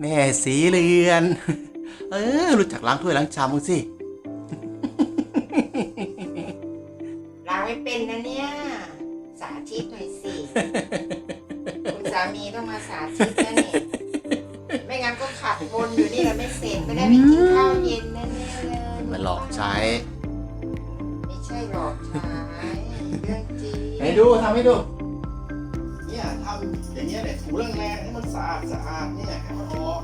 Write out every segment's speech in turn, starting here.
แม่สีเรือน เออ รู้จักล้างถ้วยล้างชามมึงสิ ล้างไม่เป็นนะเนี่ย สาธิตหน่อยสิ คุณสามีต้องมาสาธิตนะเนี่ย ไม่งั้นก็ขัดบนอยู่นี่แล้วไม่เสร็จไม่ได้ไปกินข้าวเย็นแน่ๆเลยมาหลอกใช้ ไม่ใช่หลอกใช้ เรื่องจริงให้ดูทำให้ดู เนี่ยทำอย่างเงี้ยเนี่ยถูแรงๆให้มันสะอาดสะอาดเนี่ยให้มันออก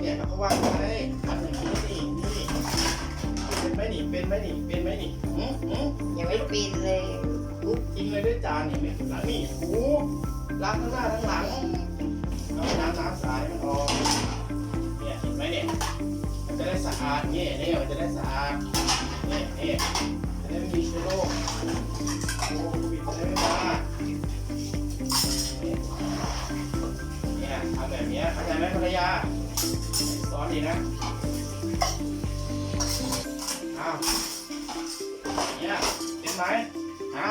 เนี่ยแล้วก็วางไว้ทำอย่างนี้นี่นี่เป็นไหมนี่เป็นไหมนี่เป็นไหมนี่หืมหืมยังไม่ปีนเลยทุบทิ้งเลยด้วยจานนี่ไม่หลังนี่ถูล้างทั้งหน้าทั้งหลังเอาน้ำน้ำสายมันออกเนี่ยเห็นไหมเนี่ยมันจะได้สะอาดเนี่ยเนี่ยมันจะได้สะอาดเนี่ยเนี่ยจะได้ไม่มีเชื้อโรคโควิด แบบนี้เข้าใจไหมภรรยาสอนดีนะอ้าวเนี่ยเห็นไหมอ่า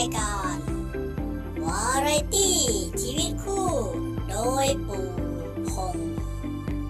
รายการ วาไรตี้ชีวิตคู่ โดยปุ